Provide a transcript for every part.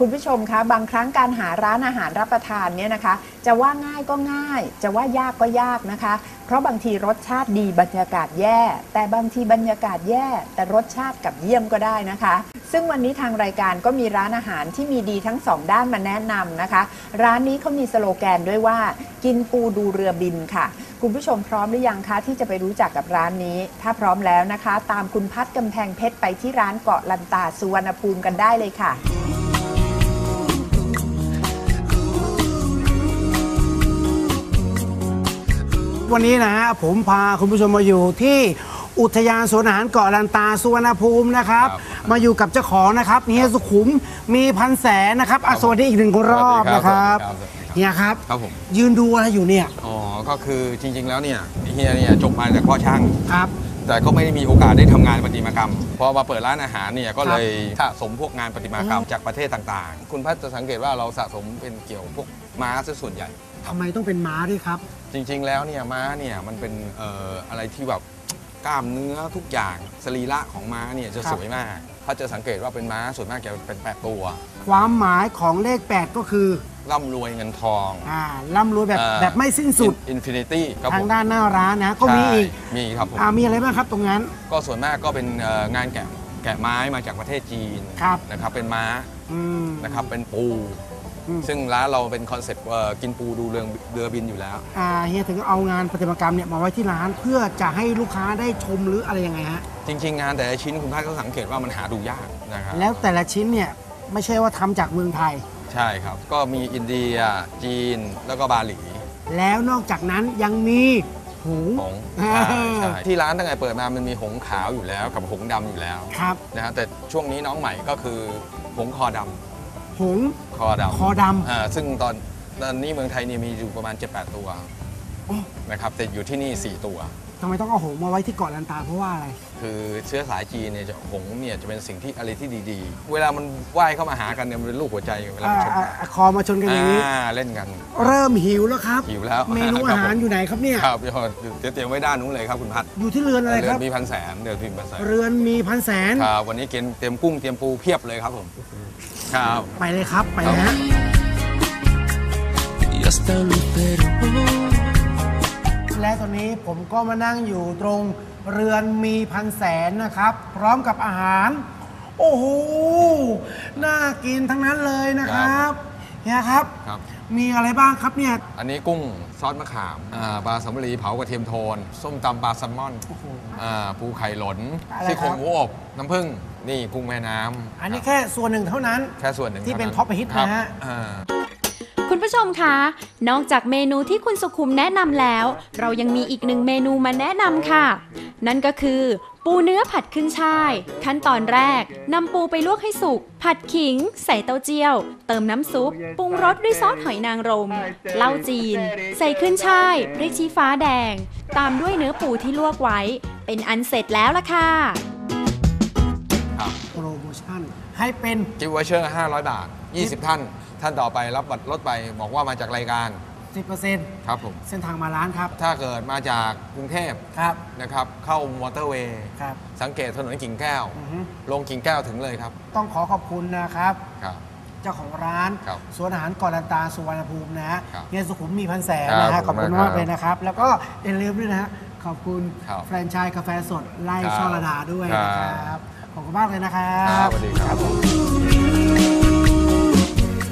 คุณผู้ชมคะบางครั้งการหาร้านอาหารรับประทานเนี่ยนะคะ จะว่าง่ายก็ง่าย จะว่ายากก็ยากนะคะ เพราะบางทีรสชาติดีบรรยากาศแย่ แต่บางทีบรรยากาศแย่ แต่รสชาติกับเยี่ยมก็ได้นะคะ ซึ่งวันนี้ทางรายการก็มีร้านอาหารที่มีดีทั้งสองด้านมาแนะนำนะคะ ร้านนี้เขามีสโลแกนด้วยว่า กินปูดูเรือบินค่ะ คุณผู้ชมพร้อมหรือยังคะที่จะไปรู้จักกับร้านนี้ ถ้าพร้อมแล้วนะคะ ตามคุณพัดกำแพงเพชรไปที่ร้านเกาะลันตาสุวรรณภูมิกันได้เลยค่ะ วันนี้นะฮะผมพาคุณผู้ชมมาอยู่ที่อุทยานสวนอาหารเกาะลันตาสุวรรณภูมินะครับครับมาอยู่กับเจ้าของนะครับเฮียสุขุมมีพันแสนนะครับอะสวัสดีอีกหนึ่งรอบสวัสดีนะคครัรับบสวัสดีครับเฮียครับ ครับผม ยืนดูอะไรอยู่เนี่ย อ๋อ ก็คือจริง ๆ แล้วเนี่ยเฮียเนี่ยจบมาจากพ่อช่าง ครับ แต่ก็ไม่ได้มีโอกาสได้ทำงานประติมากรรม พอมาเปิดร้านอาหารเนี่ยก็เลยสะสมพวกงานประติมากรรมจากประเทศต่างๆ คุณพัฒจะสังเกตว่าเราสะสมเป็นเกี่ยวพวกม้าซะส่วนใหญ่ ทำไมต้องเป็นม้าด้วยครับ จริงๆแล้วเนี่ยม้าเนี่ยมันเป็นเอ่ออะไรที่แบบกล้ามเนื้อทุกอย่างสรีระของม้าเนี่ยจะครับ สวยมาก ถ้าจะสังเกตว่าเป็นม้าส่วนมากจะเป็นแปดตัวความหมายของเลข 8 ก็คือร่ำรวยเงินทอง อ่าร่ำรวยแบบอ่าแบบไม่สิ้นสุด อินฟินิตี้ครับทาผงมด้านหน้าร้านนะ ก็มีอีกใช่มีครับผม อ่ามีอะไรบ้างครับตรงนั้น ก็ส่วนมากก็เป็นเอ่องานแกะแกะไม้มาจากประเทศจีนครับ นะครับเป็นม้าอืมนะครับเป็นปูอืม ซึ่งร้านเราเป็นคอนเซ็ปต์เอ่อกินปูดูเรือเรือบินอยู่แล้วอ่าเฮียถึงเอางานประติมากรรมเนี่ยมาไว้ที่ร้านเพื่อจะให้ลูกค้าได้ชมหรืออะไรยังไงฮะจริง ๆ งานแต่ละชิ้นคุณพาก็สังเกตว่ามันหาดูยากนะครับแล้วแต่ละชิ้นเนี่ยไม่ใช่ว่าทำจากเมืองไทย ใช่ครับ ก็มีอินเดีย จีนแล้วก็บาหลี แล้วนอกจากนั้นยังมีหูหงส์ใช่ใช่ที่ร้านตั้งแต่เปิดมามันมีหงส์ขาวอยู่แล้วกับหงส์ดำอยู่แล้วครับนะฮะแต่ช่วงนี้น้องใหม่ก็คือหงส์คอดำ หงส์คอดำคอดำ อ่าซึ่งตอนตอนนี้เมืองไทยเนี่ยมีอยู่ประมาณ 7-8 ตัวโอ้ นะครับแต่อยู่ที่นี่ 4 ตัว ทำไมต้องเอาหงส์มาไว้ที่เกาะลันตาเพราะว่าอะไร คือเชื้อสายจีนเนี่ยจะหงส์เนี่ยจะเป็นสิ่งที่อะไรที่ดีๆ เวลามันว่ายเข้ามาหากันเนี่ยมันเป็นลูกหัวใจเวลาอ่ามันชนอ่าอ่าคอมาชนกันอย่างนี้ อ่าเล่นกัน เริ่มหิวแล้วครับ หิวแล้วเมนูอาหารอยู่ไหนครับเนี่ย ครับเดี๋ยวเตรียมไว้ด้านนู้นเลยครับคุณพัดอยู่ที่เรือนอะไรเรืคอรับ นมีพันแสนเดือนพิมพ์พันแสนเรือนมีพันแสน ครับวันนี้เกณฑ์เตรียมกุ้งเตรียมปูเพียบเลยครับผมครับ ไปเลยครับ ไปเลยฮะ y hasta lo pero และตอนนี้ผมก็มานั่งอยู่ตรงเรือนมีพันแสนนะครับ พร้อมกับอาหาร โอ้โห น่ากินทั้งนั้นเลยนะครับเนี่ยครับ ครับ มีอะไรบ้างครับเนี่ย อันนี้กุ้งซอสมะขามอ่าปลาสำลีเผากระเทียมโทน ส้มตำปลาแซลมอนอ่าปูไข่หลนอะไรซี่โครงครับหมูอบ น้ำผึ้ง นี่กุ้งแม่น้ำอันนี้แค่ส่วนหนึ่งเท่านั้น แค่ส่วนหนึ่งที่เป็นท่าท็อปฮิตครับนะฮะอ่า คุณผู้ชมคะ นอกจากเมนูที่คุณสุขุมแนะนำแล้ว เรายังมีอีกหนึ่งเมนูมาแนะนำค่ะ นั่นก็คือ ปูเนื้อผัดขึ้นช่าย ขั้นตอนแรกนำปูไปลวกให้สุก ผัดขิง ใส่เต้าเจี้ยว เติมน้ำซุป ปรุงรสด้วยซอสหอยนางรมเหล้าจีน ใส่ขึ้นช่ายพริกชี้ฟ้าแดง ตามด้วยเนื้อปูที่ลวกไว้ เป็นอันเสร็จแล้วล่ะค่ะ โปรโมชั่นให้เป็นกิฟต์วอเชอร์500 บาท 20 ท่าน ท่านต่อไปรับบัตรลดไปบอกว่ามาจากรายการ 10%ครับผม เส้นทางมาร้านครับ ถ้าเกิดมาจากกรุงเทพครับ นะครับ เข้ามอเตอร์เวย์ ครับ สังเกตถนนกิ่งแก้ว อือฮึ ลงกิ่งแก้วถึงเลยครับ ต้องขอขอบคุณนะครับ ครับ เจ้าของร้านครับสวนอาหารเกอลันตาสุวรรณภูมินะฮะครับเฮียสุขุมมีพันแสนครับนะฮะขขออบบคุคุณณมากมากครับเลยนะครับ แล้วก็อย่าลืมด้วยนะฮะขอบคุณครับแฟรนไชส์กาแฟสดไล่ครับช่อระดาด้วยนะคครัรับ บ ขอบคุณมากเลยนะครัครับบสวัสดีครับ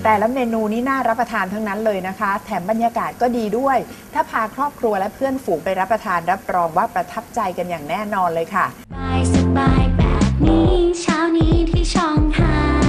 แต่ละเมนูนี้น่ารับประทานทั้งนั้นเลยนะคะ แถมบรรยากาศก็ดีด้วย ถ้าพาครอบครัวและเพื่อนฝูงไปรับประทานรับรองว่าประทับใจกันอย่างแน่นอนเลยค่ะ สบายสบายแบบนี้เช้านี้ที่ช่องห้า